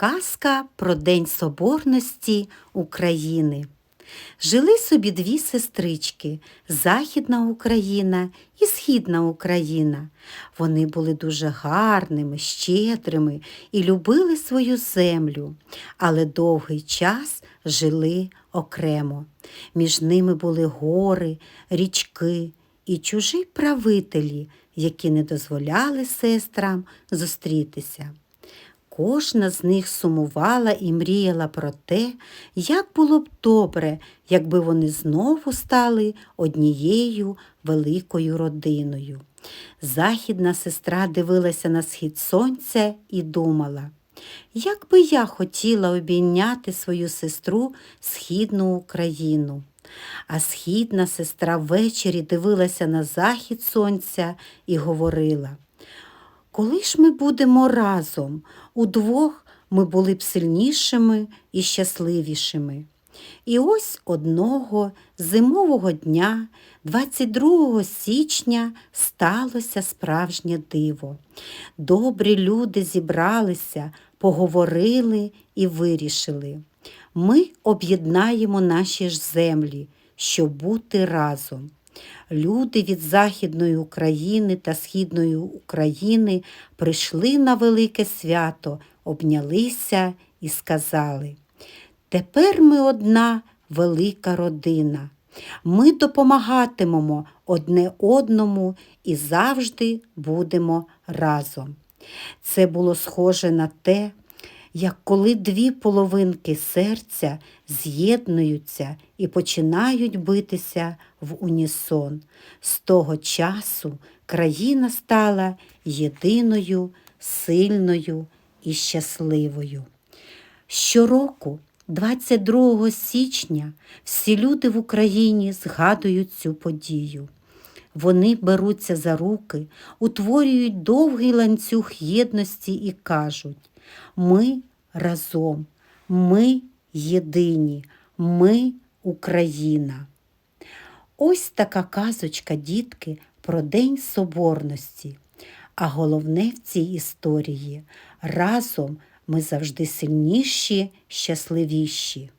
Казка про День Соборності України. Жили собі дві сестрички Західна Україна і Східна Україна. Вони були дуже гарними, щедрими і любили свою землю, але довгий час жили окремо. Між ними були гори, річки і чужі правителі, які не дозволяли сестрам зустрітися. Кожна з них сумувала і мріяла про те, як було б добре, якби вони знову стали однією великою родиною. Західна сестра дивилася на схід сонця і думала, як би я хотіла обійняти свою сестру Східну Україну. А східна сестра ввечері дивилася на захід сонця і говорила коли ж ми будемо разом, удвох ми були б сильнішими і щасливішими. І ось одного зимового дня, 22 січня, сталося справжнє диво. Добрі люди зібралися, поговорили і вирішили. Ми об'єднаємо наші ж землі, щоб бути разом. Люди від Західної України та Східної України прийшли на велике свято, обнялися і сказали Тепер ми одна велика родина. Ми допомагатимемо одне одному і завжди будемо разом. Це було схоже на те, як коли дві половинки серця з'єднуються і починають битися в унісон. З того часу країна стала єдиною, сильною і щасливою. Щороку, 22 січня, всі люди в Україні згадують цю подію. Вони беруться за руки, утворюють довгий ланцюг єдності і кажуть ми разом, ми єдині, ми Україна. Ось така казочка, дітки, про День Соборності. А головне в цій історії разом ми завжди сильніші, щасливіші.